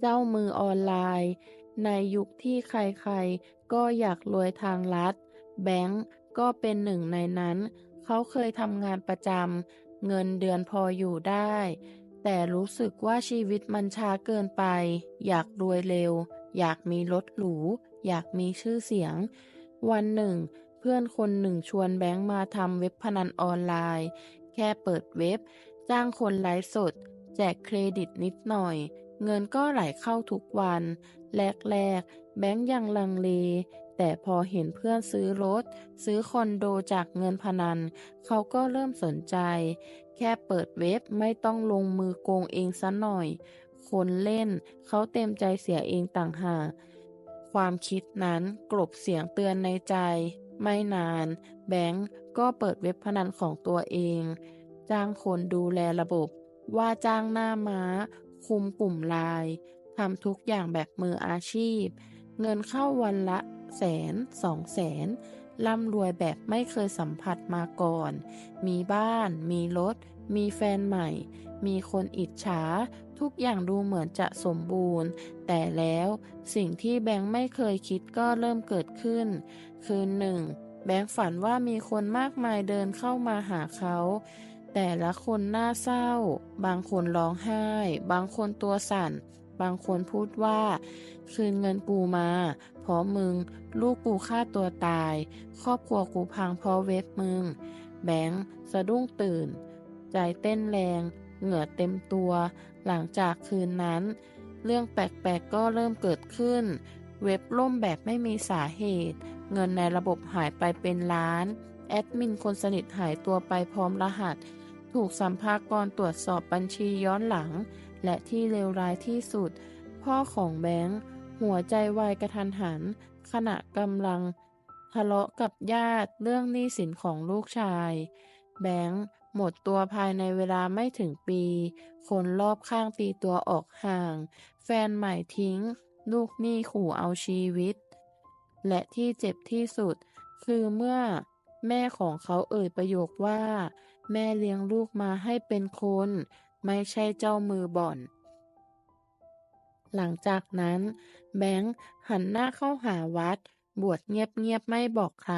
เจ้ามือออนไลน์ ในยุคที่ใครๆ ก็อยากรวยทางลัด แบงก์ก็เป็นหนึ่งในนั้น เขาเคยทำงานประจำ เงินเดือนพออยู่ได้ แต่รู้สึกว่าชีวิตมันช้าเกินไป อยากรวยเร็ว อยากมีรถหรู อยากมีชื่อเสียง วันหนึ่ง เพื่อนคนหนึ่งชวนแบงก์มาทำเว็บพนันออนไลน์ แค่เปิดเว็บ จ้างคนไลฟ์สด แจกเครดิตนิดหน่อย เงินก็ไหลเข้าทุกวัน แรกๆ แบงก์ยังลังเล แต่พอเห็นเพื่อนซื้อรถ ซื้อคอนโดจากเงินพนัน เขาก็เริ่มสนใจ แค่เปิดเว็บไม่ต้องลงมือโกงเองซะหน่อย คนเล่นเขาเต็มใจเสียเองต่างหากความคิดนั้นกลบเสียงเตือนในใจ ไม่นาน แบงก์ก็เปิดเว็บพนันของตัวเอง จ้างคนดูแลระบบ ว่าจ้างหน้าม้า คุมกลุ่มไลน์ทำทุกอย่างแบบมืออาชีพ เงินเข้าวันละแสนสองแสนร่ำรวยแบบไม่เคยสัมผัสมาก่อน มีบ้าน มีรถ มีแฟนใหม่ มีคนอิจฉา ทุกอย่างดูเหมือนจะสมบูรณ์ แต่แล้วสิ่งที่แบงค์ไม่เคยคิดก็เริ่มเกิดขึ้น คืนหนึ่ง แบงค์ฝันว่ามีคนมากมายเดินเข้ามาหาเขา แต่ละคนน่าเศร้า บางคนร้องไห้ บางคนตัวสั่น บางคนพูดว่า คืนเงินกูมา เพราะมึง ลูกกูฆ่าตัวตาย ครอบครัวกูพังเพราะเว็บมึง แบงค์สะดุ้งตื่น ใจเต้นแรง เหงื่อเต็มตัว หลังจากคืนนั้น เรื่องแปลกๆก็เริ่มเกิดขึ้น เว็บล่มแบบไม่มีสาเหตุ เงินในระบบหายไปเป็นล้าน แอดมินคนสนิทหายตัวไปพร้อมรหัส ถูกสัมภากรตรวจสอบบัญชีย้อนหลัง และที่เลวร้ายที่สุด พ่อของแบงค์หัวใจวายกระทันหัน ขณะกำลังทะเลาะกับญาติเรื่องหนี้สินของลูกชาย แบงค์หมดตัวภายในเวลาไม่ถึงปี คนรอบข้างตีตัวออกห่าง แฟนใหม่ทิ้ง ลูกหนี้ขู่เอาชีวิต และที่เจ็บที่สุด คือเมื่อ แม่ของเขาเอ่ยประโยคว่า แม่เลี้ยงลูกมาให้เป็นคน ไม่ใช่เจ้ามือบ่อน หลังจากนั้น แบงค์หันหน้าเข้าหาวัด บวชเงียบๆไม่บอกใคร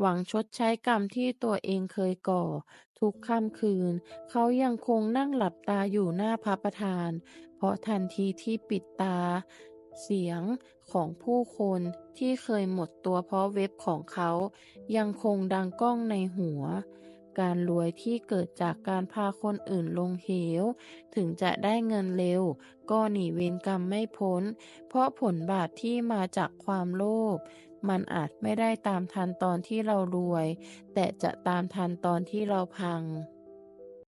หวังชดใช้กรรมที่ตัวเองเคยก่อ ทุกค่ำคืน เขายังคงนั่งหลับตาอยู่หน้าพระประธาน เพราะทันทีที่ปิดตา เสียงของผู้คนที่เคยหมดตัวเพราะเว็บของเขา ยังคงดังก้องในหัว การรวยที่เกิดจากการพาคนอื่นลงเหว ถึงจะได้เงินเร็ว ก็หนีเวรกรรมไม่พ้น เพราะผลบาปที่มาจากความโลภมันอาจไม่ได้ตามทันตอนที่เรารวย แต่จะตามทันตอนที่เราพัง